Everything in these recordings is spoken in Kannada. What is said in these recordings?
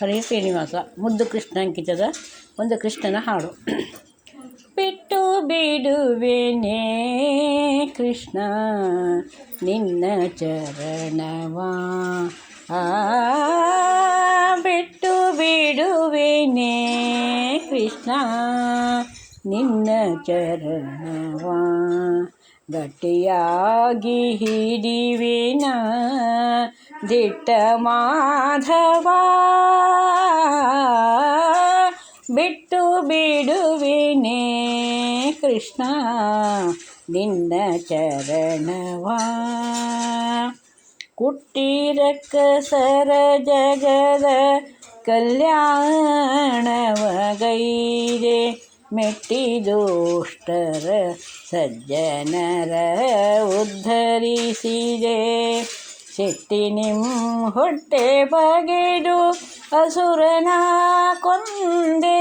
ಹರೇ ಶ್ರೀನಿವಾಸ, ಮುದ್ದು ಕೃಷ್ಣ ಅಂಕಿತದ ಒಂದು ಕೃಷ್ಣನ ಹಾಡು. ಬಿಟ್ಟು ಬಿಡುವೆನೇ ಕೃಷ್ಣ, ನಿನ್ನ ಚರಣವಾ. ಬಿಟ್ಟು ಬಿಡುವೆನೇ ಕೃಷ್ಣ, ನಿನ್ನ ಚರಣವಾ. ಗಟ್ಟಿಯಾಗಿ ಹಿಡಿವೆನಾ ಮಾಧವ ಬಿಟ್ಟು ಬಿಡುವಿನೇ ಕೃಷ್ಣ ನಿನ್ನ ಚರಣವಾ ಕುಟ್ಟಿರಕ್ಕ ಸರ ಜಗದ ಕಲ್ಯಾಣವಗೈದೆ ಮೆಟ್ಟಿದೋಷ್ಟರ ಸಜ್ಜನರ ಉದ್ಧರಿಸಿದೆ ಶೆಟ್ಟಿ ನಿಮ್ಮ ಹೊಟ್ಟೆ ಬಗೆದು ಅಸುರನ ಕೊಂದೆ.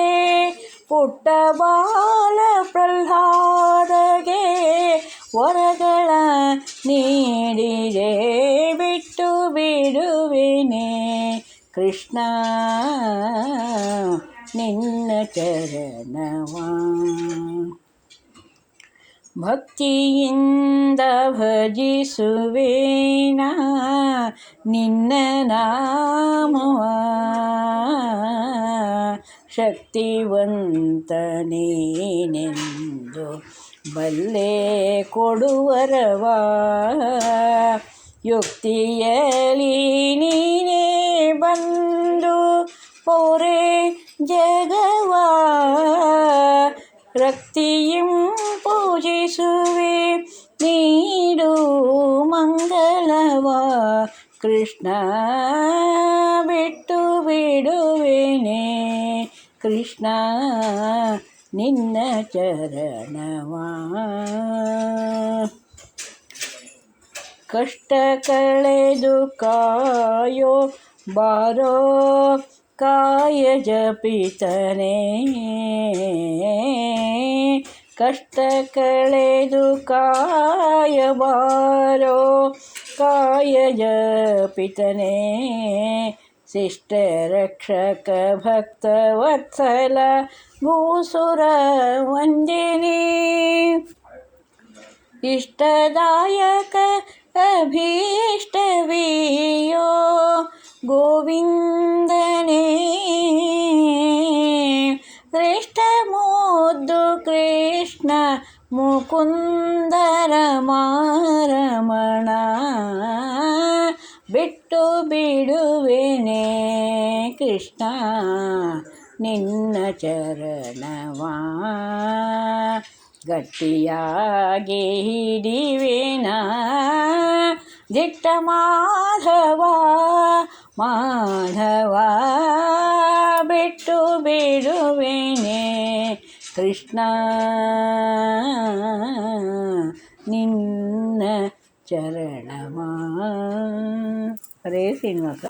ಪುಟ್ಟ ಬಾಲ ಪ್ರಹ್ಲಾದಗೆ ವರಗಳ ನೀಡಿದೆ ಬಿಟ್ಟು ಬಿಡುವೆನೆ. ಕೃಷ್ಣ, ನಿನ್ನ ಚರಣವ. ಭಕ್ತಿಯಿಂದ ಭಜಿಸುವೇನ? ನಿನ್ನ ನಾಮವ ಶಕ್ತಿವಂತನೇನೆಂದು ಬಲ್ಲೆ ಕೊಡುವರವ. ಯುಕ್ತಿಯಲಿ ನೀನೇ ಬಂದು ಪೋರೆ ಜಗವಾ. ರಕ್ತಿಯಂ ಪೂಜಿಸುವೆ. ನೀಡು ಕೃಷ್ಣ ಬಿಟ್ಟು ಬಿಡುವೆನೆ ಕೃಷ್ಣ ನಿನ್ನ ಚರಣವಾ ಕಷ್ಟ ಕಳೆದು ಕಾಯೋ ಬಾರೋ ಕಾಯ ಜಪಿತನೇ ಕಷ್ಟ ಕಳೆದು ಕಾಯ ಬಾರೋ काय पितने वत्सल भूसुर वंदिनी। इष्टदायक अभीष्टवीयो गोविंद ಮುಕುಂದರ ಮಾರಮಣ ಬಿಟ್ಟು ಬಿಡುವೆನೆ ಕೃಷ್ಣ ನಿನ್ನ ಚರಣವಾ. ಗಟ್ಟಿಯಾಗಿ ಹಿಡಿವೇನ ದಿಟ್ಟ ಮಾಧವ ಮಾಧವ ಬಿಟ್ಟು ಬಿಡುವೇನೆ ಕೃಷ್ಣ ನಿನ್ನ ಚರಣವಾ ಹರೇ ಶ್ರೀನಿವಾಸ